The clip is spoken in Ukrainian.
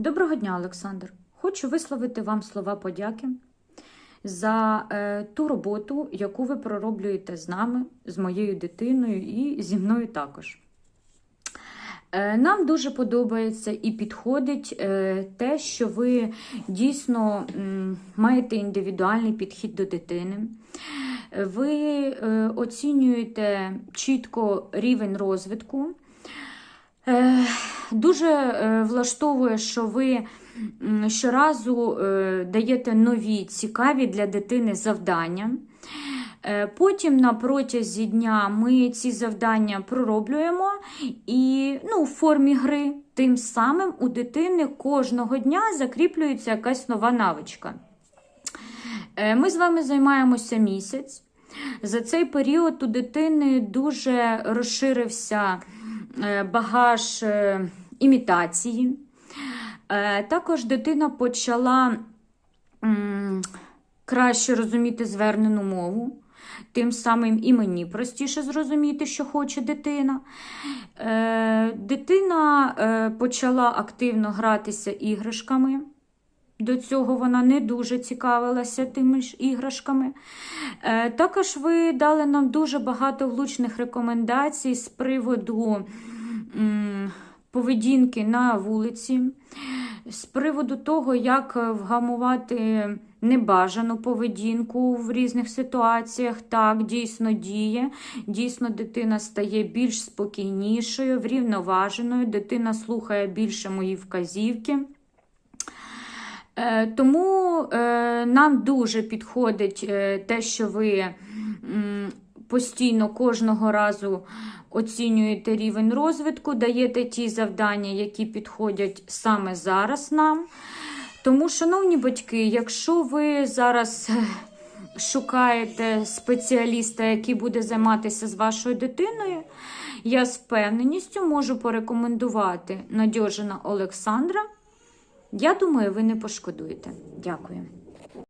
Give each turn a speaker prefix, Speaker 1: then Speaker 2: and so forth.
Speaker 1: Доброго дня, Олександр. Хочу висловити вам слова подяки за е, ту роботу, яку ви пророблюєте з нами, з моєю дитиною і зі мною також. Е, Нам дуже подобається і підходить е, те, що ви дійсно м, маєте індивідуальний підхід до дитини. Е, Ви е, оцінюєте чітко рівень розвитку. Е, Дуже е, влаштовує, що ви щоразу е, даєте нові цікаві для дитини завдання. Потім на протязі дня ми ці завдання пророблюємо і ну, в формі гри. Тим самим у дитини кожного дня закріплюється якась нова навичка. Ми з вами займаємося місяць. За цей період у дитини дуже розширився багаж е, імітації. Е, Також дитина почала краще розуміти звернену мову. Тим самим і мені простіше зрозуміти, що хоче дитина. Е, дитина е, почала активно гратися іграшками. До цього вона не дуже цікавилася тими ж іграшками. Е, також ви дали нам дуже багато влучних рекомендацій з приводу поведінки на вулиці, з приводу того, як вгамувати небажану поведінку в різних ситуаціях. Так, дійсно діє. Дійсно, дитина стає більш спокійнішою, врівноваженою, дитина слухає більше мої вказівки. Е, Тому е, нам дуже підходить е, те, що ви постійно кожного разу оцінюєте рівень розвитку, даєте ті завдання, які підходять саме зараз нам. Тому, шановні батьки, якщо ви зараз шукаєте спеціаліста, який буде займатися з вашою дитиною, я з впевненістю можу порекомендувати Надьожина Олександра. Я думаю, ви не пошкодуєте. Дякую.